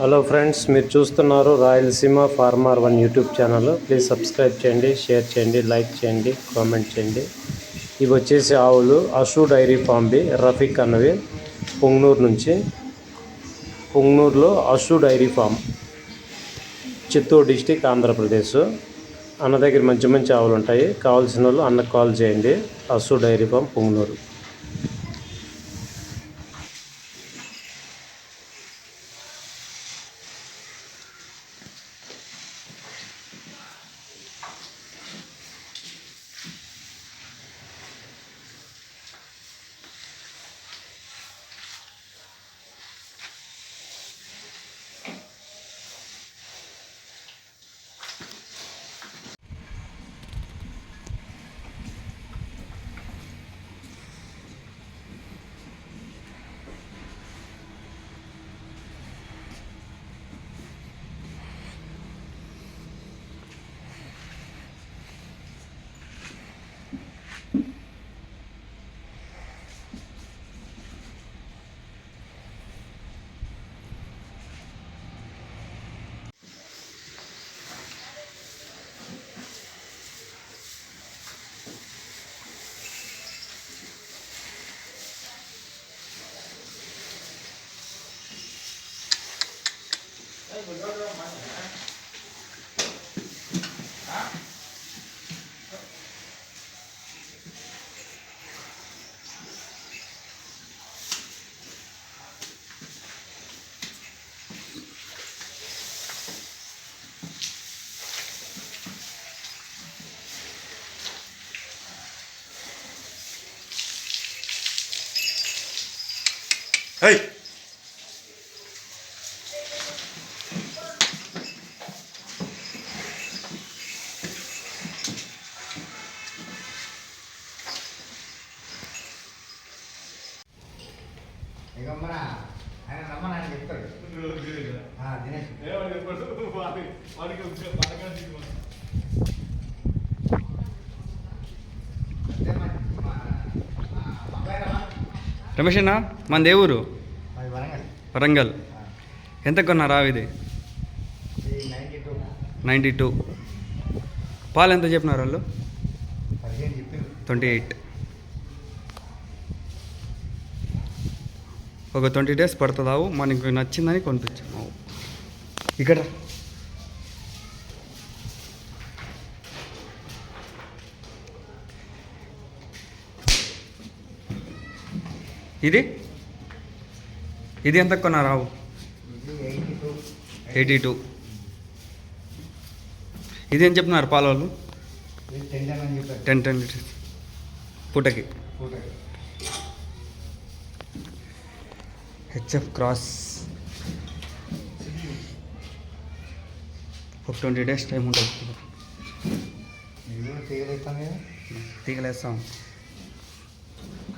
Hello friends మీరు చూస్తున్నారు Rayalaseema farmer one YouTube channel please subscribe చేయండి షేర్ చేయండి లైక్ చేయండి కామెంట్ చేయండి. ఇవి వచ్చేసి ఆవులు. అషు డైరీ ఫామ్వి రఫీక్ అన్నవి. పొంగనూరు నుంచి. పొంగనూరులో Ashu dairy farm. Chittoor district Andhra Pradesh. అన్న దగ్గర మంచి మంచి ఆవులు ఉంటాయి. కావాల్సిన వాళ్ళు అన్నకు కాల్ చేయండి. అసు డైరీ ఫామ్ పొంగనూరు. 哎。ఇక మన ఆయన రమ్మని ఆయన చెప్తాడు. దినేష్? రమేష్ అన్న మన దేవురు అది వరంగల్. ఎంత కొన్నారా ఇది? Ninety two. పాలు ఎంత చెప్పినారు వాళ్ళు? Twenty eight. ఒక ట్వంటీ డేస్ పడుతుందావు మనకి నచ్చిందని కొనిపించాము ఇక్కడ. ఇది? ఇది ఎంత కొన్నారావు ఎయిటీ టూ. ఇది ఏం చెప్తున్నారు పాల వాళ్ళు టెన్ టెన్ లీటర్స్. పూటకి. పూటకి. హెచ్ఎఫ్ క్రాస్ ఒక ట్వంటీ డేస్ టైం ఉంటుంది తీగలేస్తాం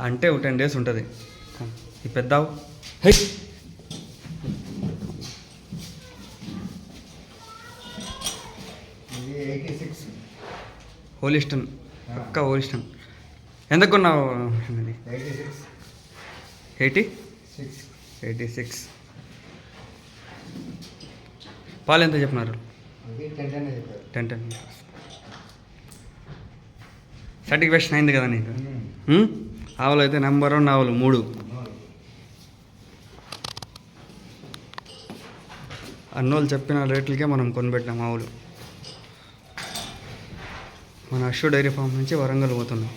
అంటే ఒక టెన్ డేస్ ఉంటుంది. ఈ పెద్దావు. హై ఇది ఎయిటీ సిక్స్ హోలిస్టన్ పక్క హోలిస్టన్ ఎంత కొన్నావు ఇది ఎయిటీ సిక్స్ ఎయిటీ సిక్స్. పాలు ఎంత చెప్పినారు? టెన్ టెన్ సర్టిఫికేషన్ అయింది కదా నీకు? ఉమ్. ఉమ్? ఆవులు అయితే నెంబర్ వన్ ఆవులు మూడు. అన్నోళ్ళు చెప్పిన రేట్లకే మనం కొనిపెట్టాం ఆవులు. మన అశ్వ డైరీ ఫామ్ నుంచి వరంగల్ పోతున్నాం.